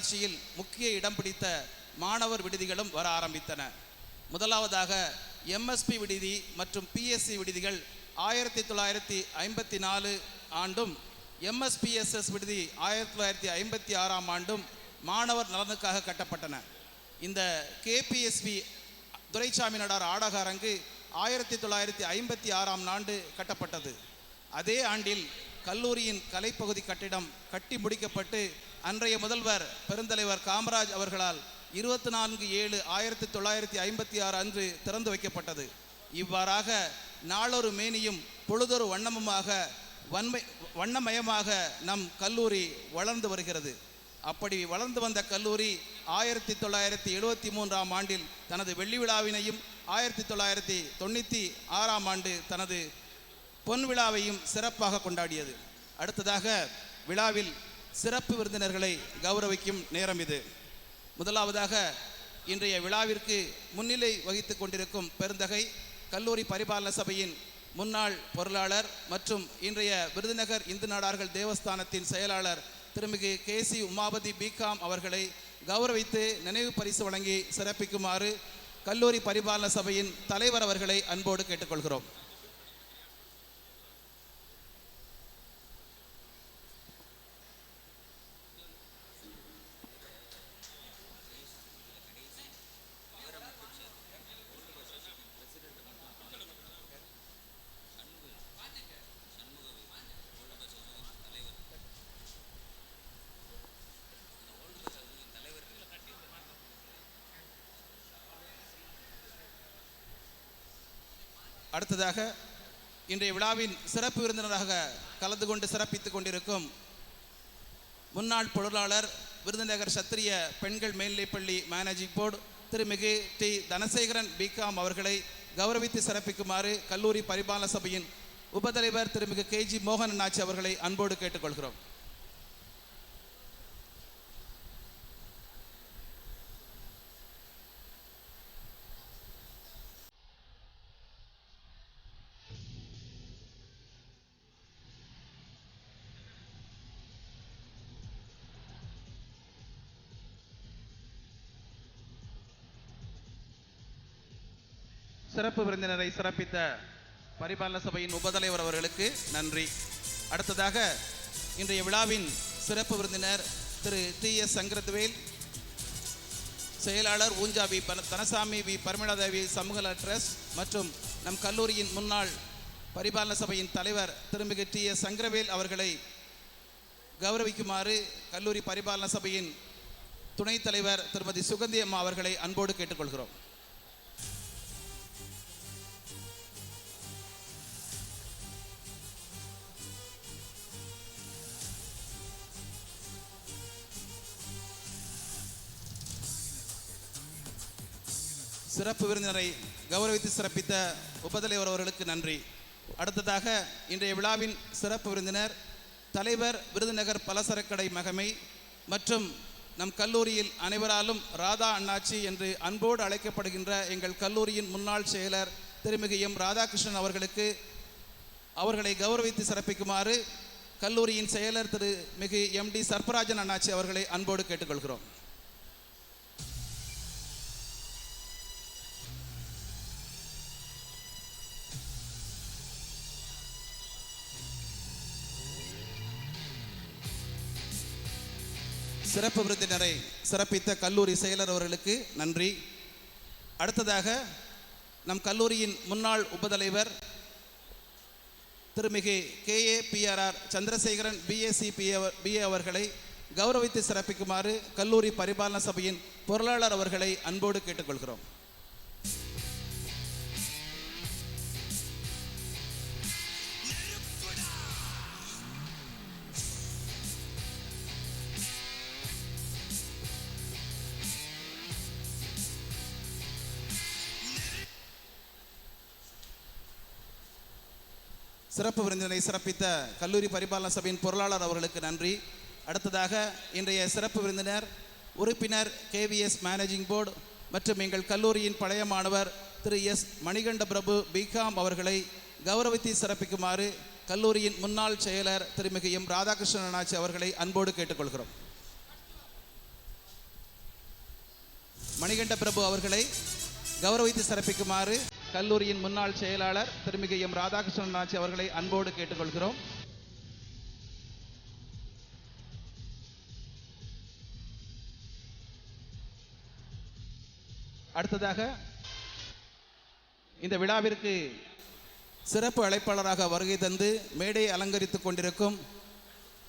வளர்ச்சியில் முக்கிய இடம் பிடித்த மாணவர் விடுதிகளும் வர ஆரம்பித்தன. முதலாவதாக எம்எஸ்பி விடுதி மற்றும் பிஎஸ்சி விடுதிகள் ஆயிரத்தி தொள்ளாயிரத்தி ஐம்பத்தி நாலு ஆண்டும் எம்எஸ்பிஎஸ்எஸ் விடுதி ஆயிரத்தி தொள்ளாயிரத்தி ஐம்பத்தி ஆறாம் ஆண்டும் மாணவர் நலனுக்காக கட்டப்பட்டன. இந்த கேபிஎஸ்பி துரைசாமி நடார் ஆடக அரங்கு ஆயிரத்தி தொள்ளாயிரத்தி ஐம்பத்தி ஆறாம் ஆண்டு கட்டப்பட்டது. அதே ஆண்டில் கல்லூரியின் கலைப்பகுதி கட்டிடம் கட்டி முடிக்கப்பட்டு அன்றைய முதல்வர் பெருந்தலைவர் காமராஜ் அவர்களால் இருபத்தி நான்கு ஏழு ஆயிரத்தி தொள்ளாயிரத்தி ஐம்பத்தி ஆறு அன்று திறந்து வைக்கப்பட்டது. இவ்வாறாக நாளொரு மேனியும் பொழுதொரு வண்ணமுமாக வன்மை வண்ணமயமாக நம் கல்லூரி வளர்ந்து வருகிறது. அப்படி வளர்ந்து வந்த கல்லூரி ஆயிரத்தி தொள்ளாயிரத்தி எழுபத்தி மூன்றாம் ஆண்டில் தனது வெள்ளி விழாவினையும் ஆயிரத்தி தொள்ளாயிரத்தி தொண்ணூற்றி ஆறாம் ஆண்டு தனது பொன் விழாவையும் சிறப்பாக கொண்டாடியது. அடுத்ததாக விழாவில் சிறப்பு விருந்தினர்களை கௌரவிக்கும் நேரம் இது. முதலாவதாக இன்றைய விழாவிற்கு முன்னிலை வகித்து கொண்டிருக்கும் பெருந்தகை கல்லூரி பரிபாலன சபையின் முன்னாள் பொருளாளர் மற்றும் இன்றைய விருதுநகர் இந்து நாடார்கள் தேவஸ்தானத்தின் செயலாளர் திருமிகு கே சி உமாபதி பிகாம் அவர்களை கௌரவித்து நினைவு பரிசு வழங்கி சிறப்பிக்குமாறு கல்லூரி பரிபாலன சபையின் தலைவர் அவர்களை அன்போடு கேட்டுக்கொள்கிறோம். முதலாவதாக இன்றைய விழாவின் சிறப்பு விருந்தினராக கலந்து கொண்டு சிறப்பித்துக் கொண்டிருக்கும் முன்னாள் பொருளாளர் விருதுநகர் சத்திரிய பெண்கள் மேல்நிலைப்பள்ளி மேனேஜிங் போர்டு திருமிகு டி. தனசேகரன் பிகாம் அவர்களை கௌரவித்து சிறப்பிக்குமாறு கல்லூரி பரிபாலன சபையின் உபதலைவர் திருமிகு கே. ஜி. மோகன் அண்ணாச்சி அவர்களை அன்போடு கேட்டுக்கொள்கிறோம். சிறப்பு விருந்தினரை சிறப்பித்த பரிபாலன சபையின் உபதலைவர் அவர்களுக்கு நன்றி. அடுத்ததாக இன்றைய விழாவின் சிறப்பு விருந்தினர் திரு டி எஸ் சங்கரத்வேல் செயலாளர் ஊஞ்சா வி தனசாமி வி பரமிளாதேவி சமூக ட்ரஸ்ட் மற்றும் நம் கல்லூரியின் முன்னாள் பரிபாலன சபையின் தலைவர் திருமிகு டி எஸ் சங்கரவேல் அவர்களை கௌரவிக்குமாறு கல்லூரி பரிபாலன சபையின் துணைத் தலைவர் திருமதி சுகந்தி அம்மா அவர்களை அன்போடு கேட்டுக்கொள்கிறோம். சிறப்பு விருந்தினரை கௌரவித்து சிறப்பித்த உபதலைவர் அவர்களுக்கு நன்றி. அடுத்ததாக இன்றைய விழாவின் சிறப்பு விருந்தினர் தலைவர் விருதுநகர் பலசரக்கடை மகமை மற்றும் நம் கல்லூரியில் அனைவராலும் ராதா அண்ணாச்சி என்று அன்போடு அழைக்கப்படுகின்ற எங்கள் கல்லூரியின் முன்னாள் செயலர் திருமிகு எம் ராதாகிருஷ்ணன் அவர்களுக்கு அவர்களை கௌரவித்து சிறப்பிக்குமாறு கல்லூரியின் செயலர் திரு மிகு எம் டி சர்பராஜன் அண்ணாச்சி அவர்களை அன்போடு கேட்டுக்கொள்கிறோம். சிறப்பு விருந்தினரை சிறப்பித்த கல்லூரி செயலர் அவர்களுக்கு நன்றி. அடுத்ததாக நம் கல்லூரியின் முன்னாள் உபதலைவர் திருமிகு K. A. PRR Chandrasekaran BSc BA அவர்களை கௌரவித்து சிறப்பிக்குமாறு கல்லூரி பரிபாலன சபையின் பொருளாளர் அவர்களை அன்போடு கேட்டுக்கொள்கிறோம். சிறப்பு விருந்தினரை சிறப்பித்த கல்லூரி பரிபாலன சபையின் பொருளாளர் அவர்களுக்கு நன்றி. அடுத்ததாக இன்றைய சிறப்பு விருந்தினர் உறுப்பினர் கேவிஎஸ் மேனேஜிங் போர்டு மற்றும் எங்கள் கல்லூரியின் பழைய மாணவர் திரு எஸ். மணிகண்ட பிரபு பிகாம் அவர்களை கௌரவித்து சிறப்பிக்குமாறு கல்லூரியின் முன்னாள் செயலர் திருமிகு எம் ராதாகிருஷ்ணன் அண்ணாச்சி அவர்களை அன்போடு கேட்டுக்கொள்கிறோம். மணிகண்ட பிரபு அவர்களை கௌரவித்து சிறப்பிக்குமாறு கல்லூரியின் முன்னாள் செயலாளர் திருமிகு எம் ராதாகிருஷ்ணன் ஆட்சி அவர்களை அன்போடு கேட்டுக்கொள்கிறோம். அடுத்ததாக இந்த விழாவிற்கு சிறப்பு அழைப்பாளராக வருகை தந்து மேடையை அலங்கரித்துக் கொண்டிருக்கும்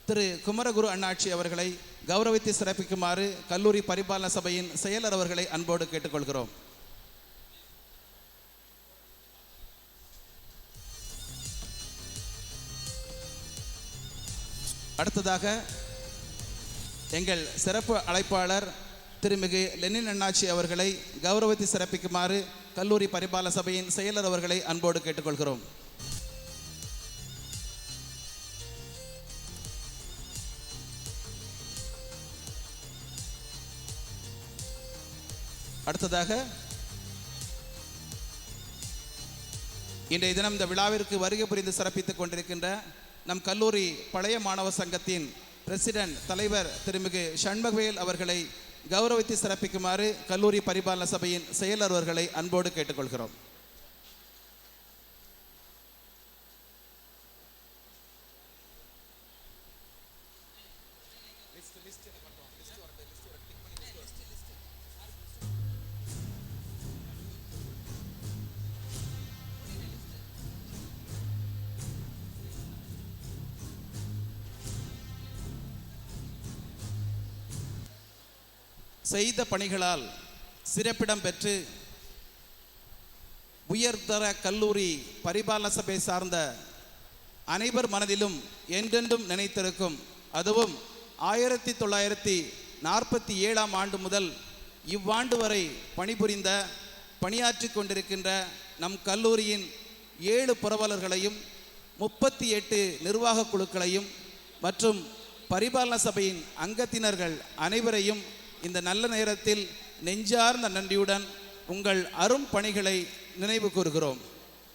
திரு குமரகுரு அண்ணாட்சி அவர்களை கௌரவித்து சிறப்பிக்குமாறு கல்லூரி பரிபாலன சபையின் செயலர் அவர்களை அன்போடு கேட்டுக்கொள்கிறோம். அடுத்ததாக எங்கள் சிறப்பு அழைப்பாளர் திருமிகு லெனின் அண்ணாச்சி அவர்களை கௌரவத்தை சிறப்பிக்குமாறு கல்லூரி பரிபால சபையின் செயலர் அவர்களை அன்போடு கேட்டுக்கொள்கிறோம். அடுத்ததாக இன்றைய தினம் இந்த விழாவிற்கு வருகை புரிந்து சிறப்பித்துக் கொண்டிருக்கின்ற நம் கல்லூரி பழைய மாணவர் சங்கத்தின் பிரசிடென்ட் தலைவர் திருமிகு சண்முகவேல் அவர்களை கௌரவித்து சிறப்பிக்குமாறு கல்லூரி பரிபாலன சபையின் செயலர் அவர்களை அன்போடு கேட்டுக்கொள்கிறோம். செய்த பணிகளால் சிறப்பிடம் பெற்று உயர்தர கல்லூரி பரிபாலன சபை சார்ந்த அனைவர் மனதிலும் என்றென்றும் நினைத்திருக்கும். அதுவும் ஆயிரத்தி தொள்ளாயிரத்தி நாற்பத்தி ஏழாம் ஆண்டு முதல் இவ்வாண்டு வரை பணிபுரிந்த பணியாற்றி கொண்டிருக்கின்ற நம் கல்லூரியின் ஏழு புரவலர்களையும் முப்பத்தி எட்டு நிர்வாக குழுக்களையும் மற்றும் பரிபாலன சபையின் அங்கத்தினர்கள் அனைவரையும் இந்த நல்ல நேரத்தில் நெஞ்சார்ந்த நன்றியுடன் உங்கள் அரும் பணிகளை நினைவு கூறுகிறோம்.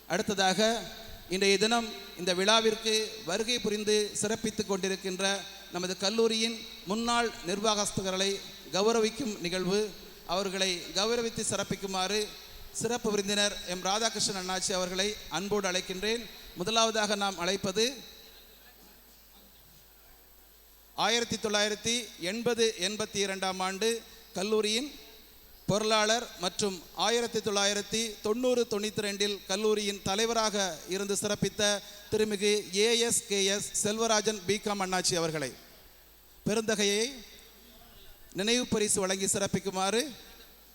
அடுத்ததாக இன்றைய தினம் இந்த விழாவிற்கு வருகை புரிந்து சிறப்பித்து கொண்டிருக்கின்ற நமது கல்லூரியின் முன்னாள் நிர்வாகஸ்தர்களை கௌரவிக்கும் நிகழ்வு அவர்களை கௌரவித்து சிறப்பிக்குமாறு சிறப்பு விருந்தினர் எம். ராதாகிருஷ்ணன் அண்ணாச்சி அவர்களை அன்போடு அழைக்கின்றேன். முதலாவதாக நாம் அழைப்பது ஆயிரத்தி தொள்ளாயிரத்தி எண்பது எண்பத்தி இரண்டாம் ஆண்டு கல்லூரியின் பொருளாளர் மற்றும் ஆயிரத்தி தொள்ளாயிரத்தி தொண்ணூறு தொண்ணூற்றி ரெண்டில் கல்லூரியின் தலைவராக இருந்து சிறப்பித்த திருமிகு ஏஎஸ்கேஎஸ் செல்வராஜன் பிகாம் அண்ணாச்சி அவர்களை பெருந்தகையை நினைவு பரிசு வழங்கி சிறப்பிக்குமாறு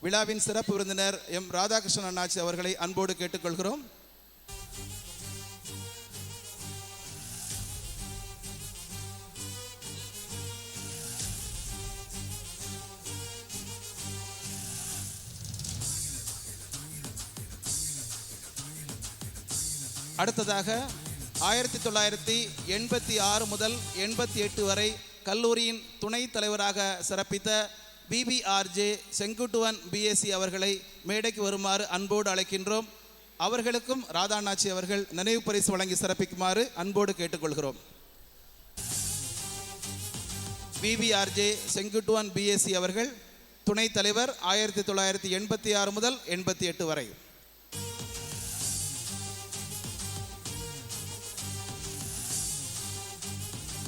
விழாவின் சிறப்பு விருந்தினர் எம் ராதாகிருஷ்ணன் அண்ணாச்சி அவர்களை அன்போடு கேட்டுக்கொள்கிறோம். அடுத்ததாக ஆயிரத்தி தொள்ளாயிரத்தி எண்பத்தி ஆறு முதல் எண்பத்தி எட்டு வரை கல்லூரியின் துணைத் தலைவராக சிறப்பித்த பிபிஆர்ஜே செங்குட்டுவன் பிஎஸ்சி அவர்களை மேடைக்கு வருமாறு அன்போடு அழைக்கின்றோம். அவர்களுக்கும் ராதாநாச்சி அவர்கள் நினைவு பரிசு வழங்கி சிறப்பிக்குமாறு அன்போடு கேட்டுக்கொள்கிறோம். பிபிஆர்ஜே செங்குட்டுவன் பிஎஸ்சி அவர்கள் துணைத் தலைவர் ஆயிரத்தி தொள்ளாயிரத்தி எண்பத்தி ஆறு முதல் எண்பத்தி எட்டு வரை.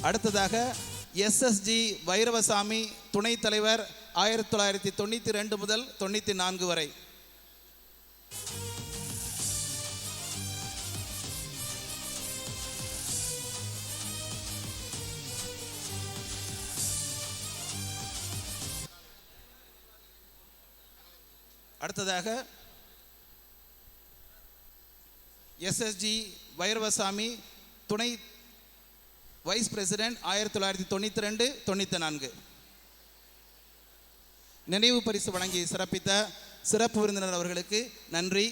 அடுத்ததாக எஸ்எஸ்ஜி வைரவசாமி துணைத் தலைவர் ஆயிரத்தி தொள்ளாயிரத்தி தொண்ணூற்றி ரெண்டு முதல் தொண்ணூற்றி நான்கு வரை. அடுத்ததாக எஸ்எஸ்ஜி வைரவசாமி துணை வைஸ் பிரசிடென்ட் ஆயிரத்தி தொள்ளாயிரத்தி தொண்ணூற்றி ரெண்டு தொண்ணூற்றி நான்கு. நினைவு பரிசு வழங்கி சிறப்பித்த சிறப்பு விருந்தினர் அவர்களுக்கு நன்றி.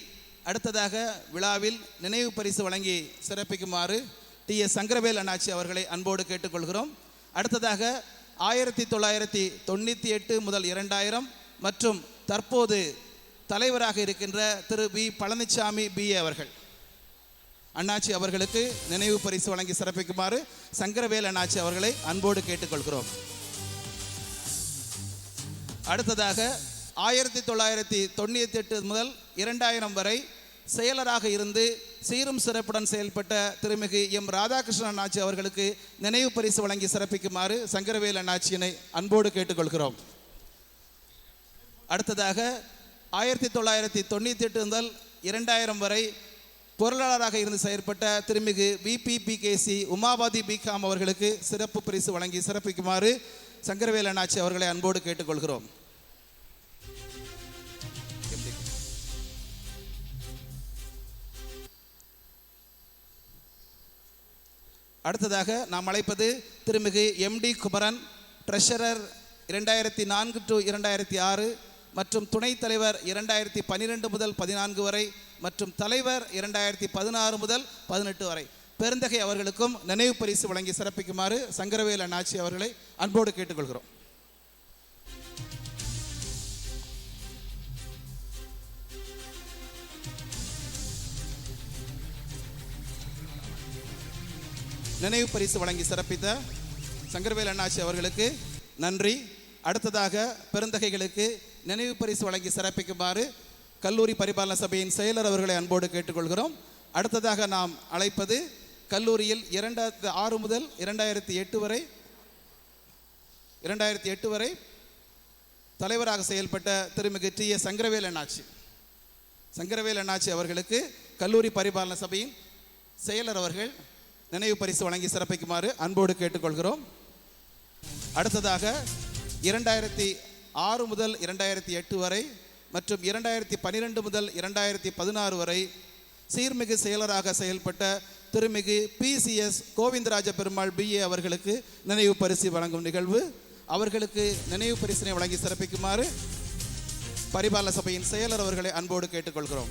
அடுத்ததாக விழாவில் நினைவு பரிசு வழங்கி சிறப்பிக்குமாறு டி. எஸ். சங்கரவேல் அண்ணாச்சி அவர்களை அன்போடு கேட்டுக்கொள்கிறோம். அடுத்ததாக ஆயிரத்தி தொள்ளாயிரத்தி தொண்ணூற்றி எட்டு முதல் இரண்டாயிரம் மற்றும் தற்போது தலைவராக இருக்கின்ற திரு. பி. பழனிசாமி பிஏ அவர்கள். அண்ணாச்சி அவர்களுக்கு நினைவு பரிசு வழங்கி சிறப்பிக்குமாறு சங்கரவேல் அண்ணாச்சி அவர்களை அன்போடு கேட்டுக்கொள்கிறோம். அடுத்ததாக ஆயிரத்தி தொள்ளாயிரத்தி தொண்ணூற்றி எட்டு முதல் இரண்டாயிரம் வரை செயலராக இருந்து சீரும் சிறப்புடன் செயல்பட்ட திருமிகு எம் ராதாகிருஷ்ணன் அண்ணாச்சி அவர்களுக்கு நினைவு பரிசு வழங்கி சிறப்பிக்குமாறு சங்கரவேல் அண்ணாச்சியினை அன்போடு கேட்டுக்கொள்கிறோம். அடுத்ததாக ஆயிரத்தி தொள்ளாயிரத்தி தொண்ணூற்றி எட்டு முதல் இரண்டாயிரம் வரை பொருளாளராக இருந்து செயற்பட்ட திருமிகு விபிபிகேசி உமாபாதி பிகாம் அவர்களுக்கு சிறப்பு பரிசு வழங்கி சிறப்பிக்குமாறு சங்கரவேல் அண்ணாச்சி அவர்களை அன்போடு கேட்டுக்கொள்கிறோம். அடுத்ததாக நாம் அழைப்பது திருமிகு எம்டி குமரன் ட்ரெஷரர் இரண்டாயிரத்தி நான்கு டு இரண்டாயிரத்தி ஆறு மற்றும் துணைத் தலைவர் இரண்டாயிரத்தி பன்னிரெண்டு முதல் பதினான்கு வரை மற்றும் தலைவர் இரண்டாயிரத்தி பதினாறு முதல் பதினெட்டு வரை. பெருந்தகை அவர்களுக்கும் நினைவு பரிசு வழங்கி சிறப்பிக்குமாறு சங்கரவேல் அண்ணாச்சி அவர்களை அன்போடு கேட்டுக்கொள்கிறோம். நினைவு பரிசு வழங்கி சிறப்பித்த சங்கரவேல் அண்ணாச்சி அவர்களுக்கு நன்றி. அடுத்ததாக பெருந்தகைகளுக்கு நினைவு பரிசு வழங்கி சிறப்பிக்குமாறு கல்லூரி பரிபாலன சபையின் செயலர் அவர்களை அன்போடு கேட்டுக்கொள்கிறோம். அடுத்ததாக நாம் அழைப்பது கல்லூரியில் இரண்டாயிரத்தி ஆறு முதல் இரண்டாயிரத்தி எட்டு வரை இரண்டாயிரத்தி எட்டு வரை தலைவராக செயல்பட்ட திருமிகு டி. எஸ் சங்கரவேல் அண்ணாச்சி சங்கரவேல் அண்ணாச்சி அவர்களுக்கு கல்லூரி பரிபாலன சபையின் செயலர் அவர்கள் நினைவு பரிசு வழங்கி சிறப்பிக்குமாறு அன்போடு கேட்டுக்கொள்கிறோம். அடுத்ததாக இரண்டாயிரத்தி ஆறு முதல் இரண்டாயிரத்தி எட்டு வரை மற்றும் இரண்டாயிரத்தி பன்னிரெண்டு முதல் இரண்டாயிரத்தி பதினாறு வரை சீர்மிகு செயலராக செயல்பட்ட திருமிகு பிசிஎஸ் கோவிந்தராஜ பெருமாள் பிஏ அவர்களுக்கு நினைவு பரிசு வழங்கும் நிகழ்வு. அவர்களுக்கு நினைவு பரிசினை வழங்கி சிறப்பிக்குமாறு பரிபாலன சபையின் செயலர் அவர்களை அன்போடு கேட்டுக்கொள்கிறோம்.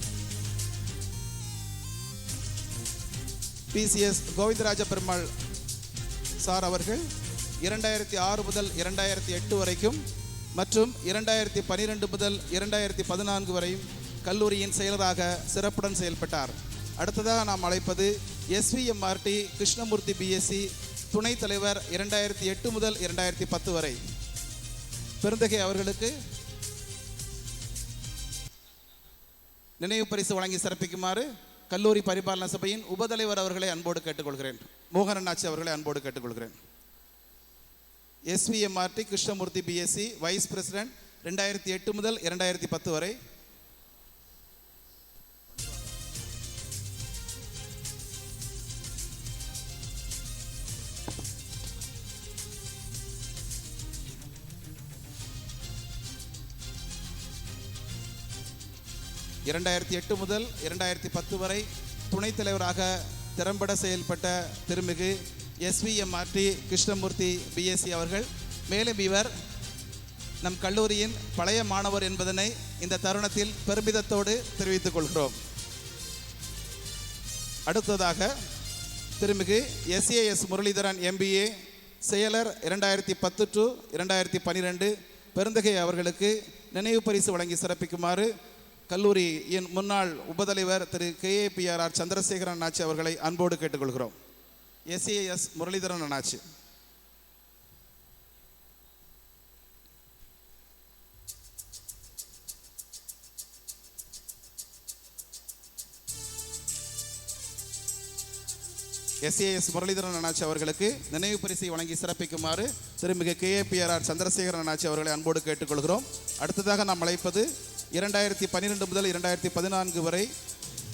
பிசிஎஸ் கோவிந்தராஜ பெருமாள் சார் அவர்கள் இரண்டாயிரத்தி ஆறு முதல் இரண்டாயிரத்தி எட்டு வரைக்கும் மற்றும் இரண்டாயிரத்தி பன்னிரெண்டு முதல் இரண்டாயிரத்தி பதினான்கு வரையும் கல்லூரியின் செயலராக சிறப்புடன் செயல்பட்டார். அடுத்ததாக நாம் அழைப்பது எஸ்விஎம்ஆர்டி கிருஷ்ணமூர்த்தி பிஎஸ்சி துணைத் தலைவர் இரண்டாயிரத்தி எட்டு முதல் இரண்டாயிரத்தி பத்து வரை. பெருந்தகை அவர்களுக்கு நினைவு பரிசு வழங்கி சிறப்பிக்குமாறு கல்லூரி பரிபாலன சபையின் உபதலைவர் அவர்களை அன்போடு கேட்டுக்கொள்கிறேன். மோகன் அவர்களை அன்போடு கேட்டுக்கொள்கிறேன். SVMRT Krishnamurthy BSc vice president ரெண்டாயிரத்தி எட்டு முதல் இரண்டாயிரத்தி பத்து வரை. இரண்டாயிரத்தி எட்டு முதல் இரண்டாயிரத்தி பத்து வரை துணைத் தலைவராக திறம்பட செயல்பட்ட திருமிகு எஸ்விஎம்ஆர்டி கிருஷ்ணமூர்த்தி பிஎஸ்சி அவர்கள். மேலும் இவர் நம் கல்லூரியின் பழைய மாணவர் என்பதனை இந்த தருணத்தில் பெருமிதத்தோடு தெரிவித்துக் கொள்கிறோம். அடுத்ததாக திருமிகு எஸ்ஏஎஸ் முரளிதரன் எம்பிஏ செயலர் இரண்டாயிரத்தி பத்து டு இரண்டாயிரத்தி பன்னிரெண்டு பெருந்தகை அவர்களுக்கு நினைவு பரிசு வழங்கி சிறப்பிக்குமாறு கல்லூரியின் முன்னாள் உபதலைவர் திரு கேஏபிஆர்ஆர் சந்திரசேகரன் நாச்சி அவர்களை அன்போடு கேட்டுக்கொள்கிறோம். எஸ்ஏஎஸ் முரளிதரன் அண்ணாச்சு. எஸ்ஏஎஸ் முரளிதரன் அண்ணாச்சி அவர்களுக்கு நினைவு பரிசை வழங்கி சிறப்பிக்குமாறு திருமிகு கேஏபிஆர்ஆர் சந்திரசேகரன் அண்ணாச்சி அவர்களை அன்போடு கேட்டுக்கொள்கிறோம். அடுத்ததாக நாம் அழைப்பது இரண்டாயிரத்தி பன்னிரெண்டு முதல் இரண்டாயிரத்தி பதினான்கு வரை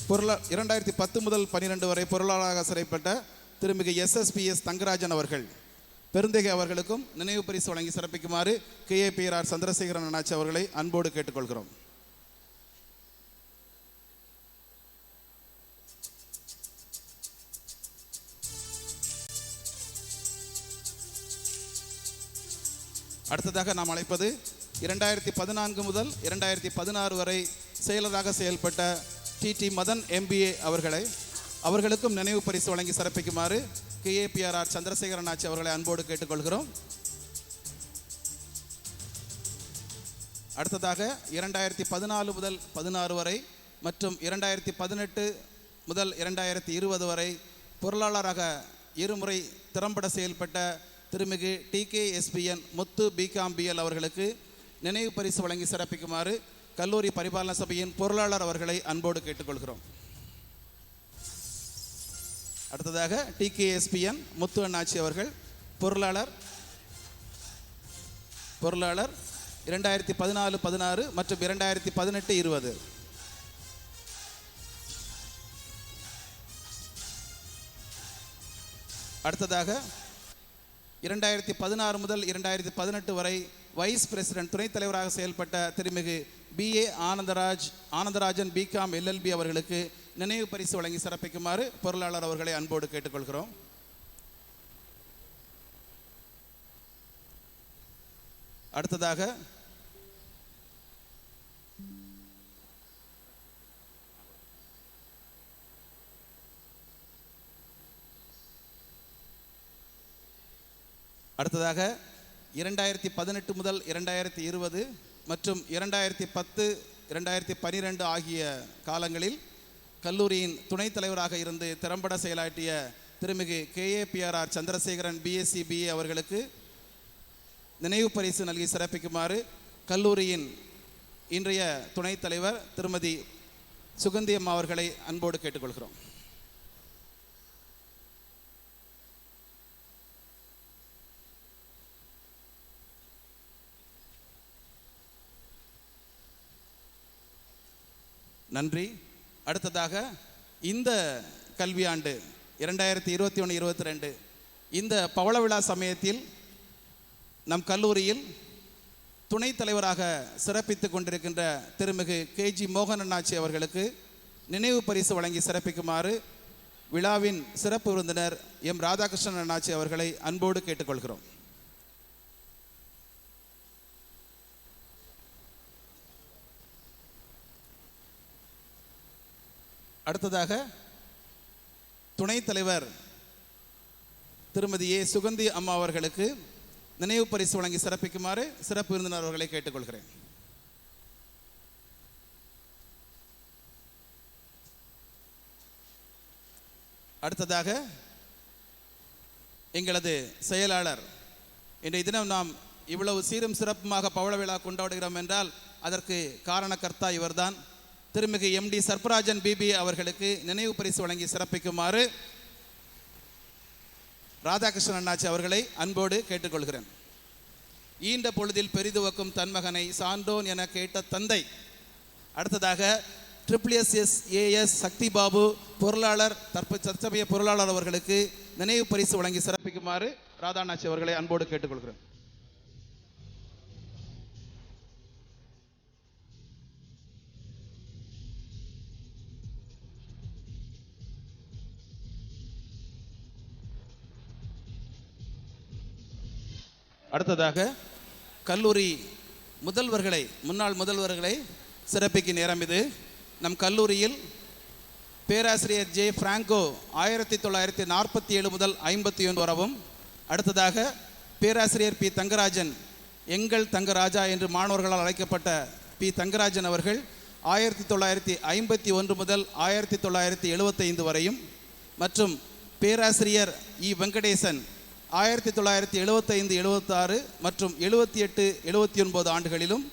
பொருளா இரண்டாயிரத்தி பத்து முதல் பன்னிரெண்டு வரை பொருளாளராக சிறைப்பட்ட திருமிகு எஸ்எஸ்பிஎஸ் தங்கராஜன் அவர்கள். பெருந்தகை அவர்களுக்கும் நினைவு பரிசு வழங்கி சிறப்பிக்குமாறு கேஏபிஆர் சந்திரசேகரன் அண்ணாச்சி அவர்களை அன்போடு கேட்டுக்கொள்கிறோம். அடுத்ததாக நாம் அழைப்பது இரண்டாயிரத்தி பதினான்கு முதல் இரண்டாயிரத்தி பதினாறு வரை செயலராக செயல்பட்ட டி. டி. மதன் எம்பிஏ அவர்களை அவர்களுக்கும் நினைவு பரிசு வழங்கி சிறப்பிக்குமாறு கேஏபிஆர்ஆர் சந்திரசேகரன் ஆட்சி அவர்களை அன்போடு கேட்டுக்கொள்கிறோம். அடுத்ததாக இரண்டாயிரத்தி பதினாலு முதல் பதினாறு வரை மற்றும் இரண்டாயிரத்தி பதினெட்டு முதல் இரண்டாயிரத்தி இருபது வரை பொருளாளராக இருமுறை திறம்பட செயல்பட்ட திருமிகு T. K. SPN Muthu B Com B L அவர்களுக்கு நினைவு பரிசு வழங்கி சிறப்பிக்குமாறு கல்லூரி பரிபாலன சபையின் பொருளாளர் அவர்களை அன்போடு கேட்டுக்கொள்கிறோம். அடுத்ததாக டி கே முத்து அண்ணாச்சி அவர்கள் பொருளாளர் பொருளாளர் இரண்டாயிரத்தி பதினாலு பதினாறு மற்றும் இரண்டாயிரத்தி பதினெட்டு இருபது. அடுத்ததாக இரண்டாயிரத்தி பதினாறு முதல் இரண்டாயிரத்தி பதினெட்டு வரை வைஸ் பிரசிடென்ட் துணைத் தலைவராக செயல்பட்ட திருமிகு P A Anandaraj Anandarajan BCom LLB அவர்களுக்கு நினைவு பரிசு வழங்கி சிறப்பிக்குமாறு பொருளாளர் அவர்களை அன்போடு கேட்டுக்கொள்கிறோம். அடுத்ததாக அடுத்ததாக இரண்டாயிரத்தி பதினெட்டு முதல் இரண்டாயிரத்தி இருபது மற்றும் இரண்டாயிரத்தி பத்து இரண்டாயிரத்தி பனிரெண்டு ஆகிய காலங்களில் கல்லூரியின் துணைத் தலைவராக இருந்து திறம்பட செயலாற்றிய திருமிகு கேஏபிஆர்ஆர் சந்திரசேகரன் பிஎஸ்சி பிஏ அவர்களுக்கு நினைவு பரிசு நல்கி சிறப்பிக்குமாறு கல்லூரியின் இன்றைய துணைத் தலைவர் திருமதி சுகந்தி அம்மா அவர்களை அன்போடு கேட்டுக்கொள்கிறோம். நன்றி. அடுத்ததாக இந்த கல்வியாண்டு இரண்டாயிரத்தி இருபத்தி ஒன்று இருபத்தி ரெண்டு இந்த பவள விழா சமயத்தில் நம் கல்லூரியில் துணைத் தலைவராக சிறப்பித்து கொண்டிருக்கின்ற திருமிகு கேஜி மோகன் அண்ணாச்சி அவர்களுக்கு நினைவு பரிசு வழங்கி சிறப்பிக்குமாறு விழாவின் சிறப்பு விருந்தினர் எம். ராதாகிருஷ்ணன் அண்ணாச்சி அவர்களை அன்போடு கேட்டுக்கொள்கிறோம். அடுத்ததாக துணைத் தலைவர் திருமதி ஏ. சுகந்தி அம்மா அவர்களுக்கு நினைவு பரிசு வழங்கி சிறப்பிக்குமாறு சிறப்பு விருந்தினர் அவர்களை கேட்டுக்கொள்கிறேன். அடுத்ததாக எங்களது செயலாளர் இன்றைய தினம் நாம் இவ்வளவு சீரும் சிறப்புமாக பவள விழா கொண்டாடுகிறோம் என்றால் அதற்கு காரணக்கர்த்தா இவர்தான். திருமிகு எம்டி சர்பராஜன் பிபி அவர்களுக்கு நினைவு பரிசு வழங்கி சிறப்பிக்குமாறு ராதாகிருஷ்ணன் அண்ணாச்சி அவர்களை அன்போடு கேட்டுக்கொள்கிறேன். ஈண்ட பொழுதில் பெரிதுவக்கும் தன்மகனை சான்றோன் என கேட்ட தந்தை அடுத்ததாக triple S S AS Sakthi Babu பொருளாளர் தற்ப சர்ச்சபைய பொருளாளர் அவர்களுக்கு நினைவு பரிசு வழங்கி சிறப்பிக்குமாறு ராதாநாச்சி அவர்களை அன்போடு கேட்டுக்கொள்கிறேன். அடுத்ததாக கல்லூரி முதல்வர்களை முன்னாள் முதல்வர்களை சிறப்பிக்க நேரம் இது. நம் கல்லூரியில் பேராசிரியர் ஜே. பிராங்கோ ஆயிரத்தி தொள்ளாயிரத்தி நாற்பத்தி ஏழு முதல் ஐம்பத்தி ஒன்று வரவும் அடுத்ததாக பேராசிரியர் பி. தங்கராஜன் எங்கள் தங்கராஜா என்று மாணவர்களால் அழைக்கப்பட்ட பி. தங்கராஜன் அவர்கள் ஆயிரத்தி தொள்ளாயிரத்தி ஐம்பத்தி ஒன்று முதல் ஆயிரத்தி தொள்ளாயிரத்தி எழுபத்தைந்து வரையும் மற்றும் பேராசிரியர் இ. வெங்கடேசன் ஆயிரத்தி தொள்ளாயிரத்தி எழுபத்தைந்து எழுபத்தாறு மற்றும் எழுபத்தி எட்டு எழுபத்தி ஒன்பது ஆண்டுகளிலும்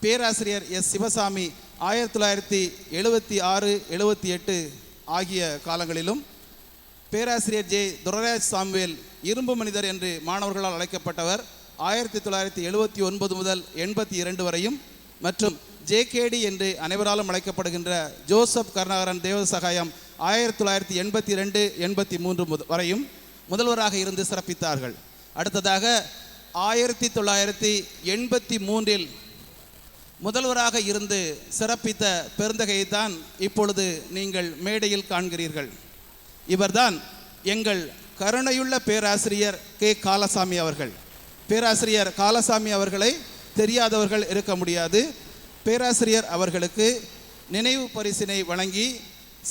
பேராசிரியர் எஸ். சிவசாமி ஆயிரத்தி தொள்ளாயிரத்தி எழுபத்தி ஆறு எழுபத்தி எட்டு ஆகிய காலங்களிலும் பேராசிரியர் ஜே. துரராஜ் சாமுவேல் இரும்பு மனிதர் என்று மாணவர்களால் அழைக்கப்பட்டவர். ஆயிரத்தி தொள்ளாயிரத்தி எழுபத்தி ஒன்பது முதல் எண்பத்தி இரண்டு வரையும் மற்றும் ஜேகேடி என்று அனைவராலும் அழைக்கப்படுகின்ற ஜோசப் கருணாகரன் தேவ சகாயம் ஆயிரத்தி தொள்ளாயிரத்தி எண்பத்தி ரெண்டு எண்பத்தி மூன்று முத வரையும் முதல்வராக இருந்து சிறப்பித்தார்கள். அடுத்ததாக ஆயிரத்தி தொள்ளாயிரத்தி எண்பத்தி மூன்றில் முதல்வராக இருந்து சிறப்பித்த பெருந்தகையை தான் இப்பொழுது நீங்கள் மேடையில் காண்கிறீர்கள். இவர்தான் எங்கள் கருணையுள்ள பேராசிரியர் கே. காலசாமி அவர்கள். பேராசிரியர் காலசாமி அவர்களை தெரியாதவர்கள் இருக்க முடியாது. பேராசிரியர் அவர்களுக்கு நினைவு பரிசினை வழங்கி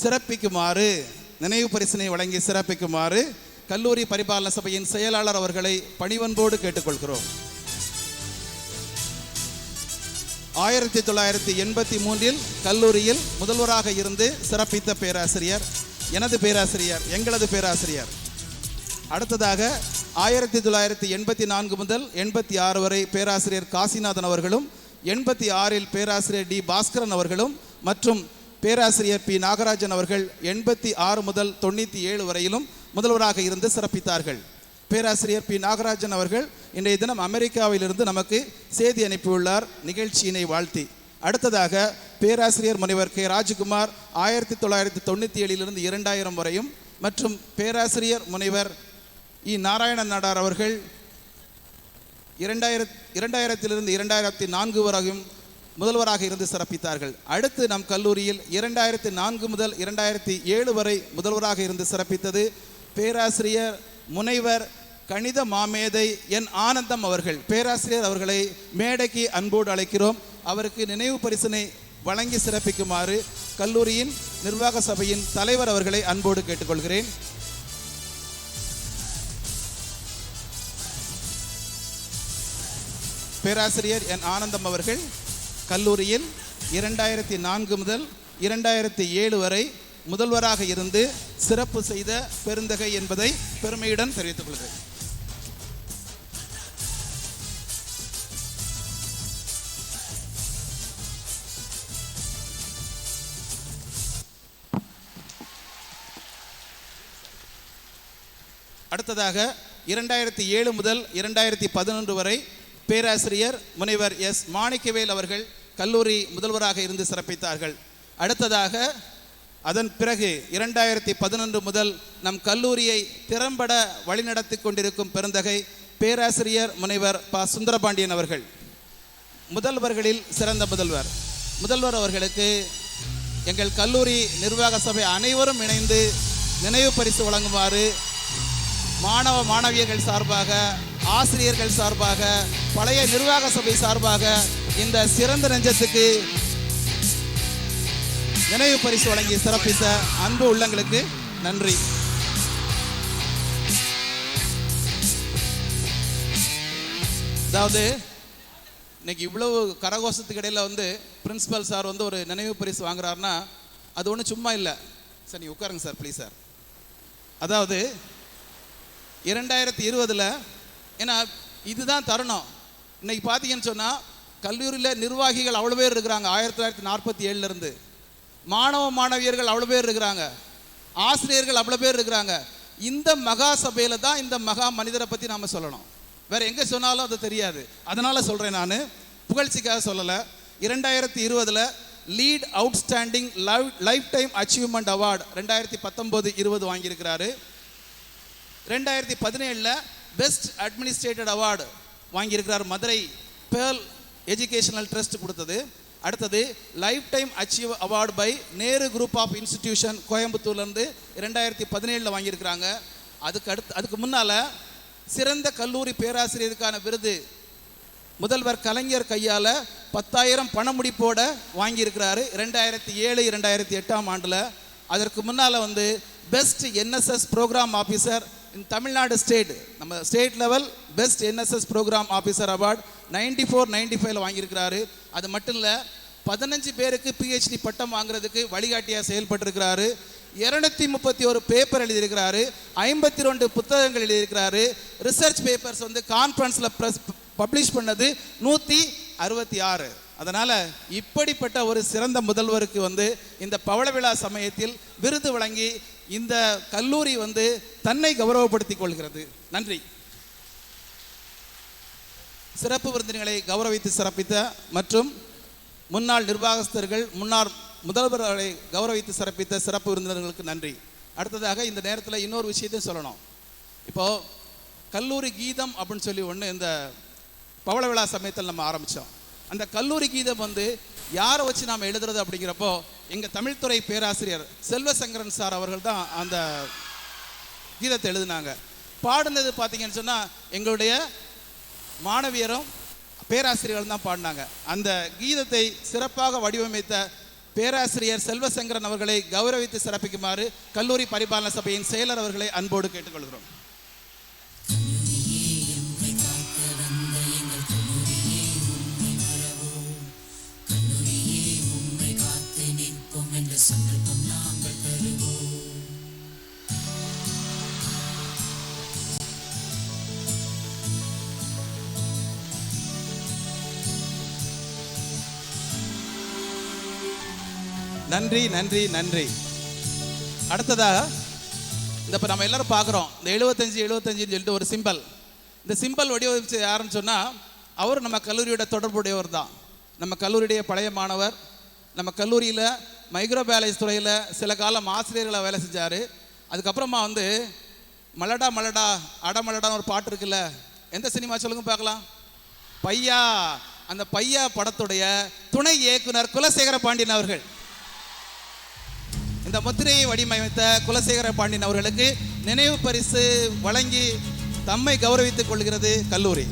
சிறப்பிக்குமாறு நினைவு பரிசினை வழங்கி சிறப்பிக்குமாறு கல்லூரி பரிபாலன சபையின் செயலாளர் அவர்களை பணிவன்போடு கேட்டுக்கொள்கிறோம். ஆயிரத்தி தொள்ளாயிரத்தி எண்பத்தி மூன்றில் கல்லூரியில் முதல்வராக இருந்து சிறப்பித்த பேராசிரியர். எனது பேராசிரியர் எங்களது பேராசிரியர். அடுத்ததாக ஆயிரத்தி தொள்ளாயிரத்தி எண்பத்தி நான்கு முதல் எண்பத்தி ஆறு வரை பேராசிரியர் காசிநாதன் அவர்களும் எண்பத்தி ஆறில் பேராசிரியர் டி பாஸ்கரன் அவர்களும் மற்றும் பேராசிரியர் பி நாகராஜன் அவர்கள் எண்பத்தி ஆறு முதல் தொண்ணூற்றி ஏழு வரையிலும் முதல்வராக இருந்து சிறப்பித்தார்கள். பேராசிரியர் பி. நாகராஜன் அவர்கள் இன்றைய தினம் அமெரிக்காவிலிருந்து நமக்கு செய்தி அனுப்பியுள்ளார். நிகழ்ச்சியினை வாழ்த்தி. அடுத்ததாக பேராசிரியர் முனைவர் கே. ராஜ்குமார் ஆயிரத்தி தொள்ளாயிரத்தி தொண்ணூற்றி ஏழிலிருந்து இரண்டாயிரம் வரையும் மற்றும் பேராசிரியர் முனைவர் இ. நாராயண நாடார் அவர்கள் இரண்டாயிரத் இரண்டாயிரத்திலிருந்து இரண்டாயிரத்தி நான்கு வரையும் முதல்வராக இருந்து சிறப்பித்தார்கள். அடுத்து நம் கல்லூரியில் இரண்டாயிரத்தி நான்கு முதல் இரண்டாயிரத்தி ஏழு வரை முதல்வராக இருந்து சிறப்பித்தது பேராசிரியர் முனைவர் கணித மாமேதை என் ஆனந்தம் அவர்கள். பேராசிரியர் அவர்களை மேடைக்கு அன்போடு அழைக்கிறோம். அவருக்கு நினைவு பரிசனை வழங்கி சிறப்பிக்குமாறு கல்லூரியின் நிர்வாக சபையின் தலைவர் அவர்களை அன்போடு கேட்டுக்கொள்கிறேன். பேராசிரியர் என் ஆனந்தம் அவர்கள் கல்லூரியில் இரண்டாயிரத்தி நான்கு முதல் இரண்டாயிரத்தி ஏழு வரை முதல்வராக இருந்து சிறப்பு செய்த பெருந்தகை என்பதை பெருமையுடன் தெரிவித்துக் கொள்கிறேன். அடுத்ததாக இரண்டாயிரத்தி ஏழு முதல் இரண்டாயிரத்தி பதினொன்று வரை பேராசிரியர் முனைவர் எஸ் மாணிக்கவேல் அவர்கள் கல்லூரி முதல்வராக இருந்து சிறப்பித்தார்கள். அடுத்ததாக அதன் பிறகு இரண்டாயிரத்தி பதினொன்று முதல் நம் கல்லூரியை திறம்பட வழிநடத்தி கொண்டிருக்கும் பெருந்தகை பேராசிரியர் முனைவர் ப. சுந்தரபாண்டியன் அவர்கள். முதல்வர்களில் சிறந்த முதல்வர். முதல்வர் அவர்களுக்கு எங்கள் கல்லூரி நிர்வாக சபை அனைவரும் இணைந்து நினைவு பரிசு வழங்குமாறு மாணவ மாணவியர்கள் சார்பாக ஆசிரியர்கள் சார்பாக பழைய நிர்வாக சபை சார்பாக இந்த சிறந்த நெஞ்சத்துக்கு நினைவு பரிசு வழங்கி சிறப்பித்த அன்பு உள்ளங்களுக்கு நன்றி. அதாவது இன்னைக்கு இவ்வளவு கரகோஷத்துக்கு இடையில வந்து பிரின்சிபல் சார் வந்து ஒரு நினைவு பரிசு வாங்குறாருன்னா அது ஒன்றும் சும்மா இல்லை. சார் நீ உட்காருங்க சார் ப்ளீஸ் சார். அதாவது இரண்டாயிரத்தி இருபதில் ஏன்னா இதுதான் தருணம். இன்னைக்கு பார்த்தீங்கன்னு சொன்னால் கல்லூரியில் நிர்வாகிகள் அவ்வளோ பேர் இருக்கிறாங்க. ஆயிரத்தி தொள்ளாயிரத்தி நாற்பத்தி ஏழுலேருந்து மாணவ மாணவியர்கள் அவ்வளோ பேர் இருக்கிறாங்க. ஆசிரியர்கள் அவ்வளோ பேர் இருக்கிறாங்க. இந்த மகா சபையில் தான் இந்த மகா மனிதரை பற்றி நாம் சொல்லணும். வேற எங்கே சொன்னாலும் அது தெரியாது. அதனால் சொல்கிறேன் நான். புகழ்ச்சிக்காக சொல்லலை. இரண்டாயிரத்தி இருபதில் lead outstanding live lifetime achievement award ரெண்டாயிரத்தி பத்தொம்போது இருபது வாங்கியிருக்கிறாரு. ரெண்டாயிரத்தி பதினேழில் பெஸ்ட் அட்மினிஸ்ட்ரேட்டட் அவார்டு வாங்கியிருக்கிறார் மதுரை பேர்ல் எஜுகேஷனல் ட்ரஸ்ட் கொடுத்தது. அடுத்தது lifetime achieve award by Nehru group of institution கோயம்புத்தூர்லேருந்து ரெண்டாயிரத்தி பதினேழில் வாங்கியிருக்கிறாங்க. அதுக்கு அடுத்து அதுக்கு முன்னால் சிறந்த கல்லூரி பேராசிரியருக்கான விருது முதல்வர் கலைஞர் கையால் பத்தாயிரம் பண முடிப்போட வாங்கியிருக்கிறாரு ரெண்டாயிரத்தி ஏழு இரண்டாயிரத்தி எட்டாம் ஆண்டில். அதற்கு முன்னால் வந்து best NSS programme officer in Tamil Nadu state நம்ம state level best NSS programme officer award ninety four ninety ஃபைவ்ல வாங்கியிருக்கிறாரு. அது மட்டும் இல்லை பதினஞ்சு பேருக்கு பிஹெச்டி பட்டம் வாங்குறதுக்கு வழிகாட்டியாக செயல்பட்டிருக்கிறாரு. இருநூத்தி முப்பத்தி ஒரு பேப்பர் எழுதியிருக்கிறாரு. ஐம்பத்தி ரெண்டு புத்தகங்கள் எழுதியிருக்கிறாரு. ரிசர்ச் பேப்பர்ஸ் வந்து கான்ஃபரன்ஸில் ப்ரெஸ் பப்ளிஷ் பண்ணது நூற்றி அறுபத்தி ஆறு. அதனால் இப்படிப்பட்ட ஒரு சிறந்த முதல்வருக்கு வந்து இந்த பவள விழா சமயத்தில் விருது வழங்கி இந்த கல்லூரி வந்து தன்னை கௌரவப்படுத்திக் கொள்கிறது. நன்றி. சிறப்பு விருந்தினர்களை கௌரவித்து சிறப்பித்த மற்றும் முன்னாள் நிர்வாகஸ்தர்கள் முன்னாள் முதல்வர்களை கௌரவித்து சிறப்பித்த சிறப்பு விருந்தினர்களுக்கு நன்றி. அடுத்ததாக இந்த நேரத்தில் இன்னொரு விஷயத்தையும் சொல்லணும். இப்போ கல்லூரி கீதம் அப்படின்னு சொல்லி ஒன்று இந்த பவள விழா சமயத்தில் நம்ம ஆரம்பித்தோம் அந்த கல்லூரி கீதம் வந்து யாரை வச்சு நாம் எழுதுறது அப்படிங்கிறப்போ எங்கள் தமிழ்துறை பேராசிரியர் செல்வசங்கரன் சார் அவர்கள் தான் அந்த கீதத்தை எழுதினாங்க. பாடினது பார்த்தீங்கன்னு சொன்னால் எங்களுடைய மாணவியரும் பேராசிரியர்கள் தான் பாடினாங்க. அந்த கீதத்தை சிறப்பாக வடிவமைத்த பேராசிரியர் செல்வசங்கரன் அவர்களை கௌரவித்து சிறப்பிக்குமாறு கல்லூரி பரிபாலன சபையின் செயலர் அவர்களை அன்போடு கேட்டுக்கொள்கிறோம். நன்றி நன்றி நன்றி. அடுத்ததாக இந்த இப்போ நம்ம எல்லாரும் பார்க்குறோம். இந்த எழுபத்தஞ்சு எழுபத்தஞ்சுன்னு சொல்லிட்டு ஒரு சிம்பல் இந்த சிம்பல் வடிவமைச்சு யாருன்னு சொன்னால் அவர் நம்ம கல்லூரியோட தொடர்புடையவர் தான். நம்ம கல்லூரியுடைய பழைய மாணவர் நம்ம கல்லூரியில் மைக்ரோ பேலன்ஸ் துறையில் சில காலம் ஆசிரியர்களாக வேலை செஞ்சார். அதுக்கப்புறமா வந்து மலடா மலடா அடமலடான்னு ஒரு பாட்டு இருக்குல்ல எந்த சினிமா சொல்லுங்க பார்க்கலாம். பையா அந்த பையா படத்துடைய துணை இயக்குனர் குலசேகர பாண்டியன் அவர்கள். இந்த முத்திரையை வடிவமைத்த குலசேகர பாண்டியன் அவர்களுக்கு நினைவு பரிசு வழங்கி தம்மை கௌரவித்துக் கொள்கிறது கல்லூரி.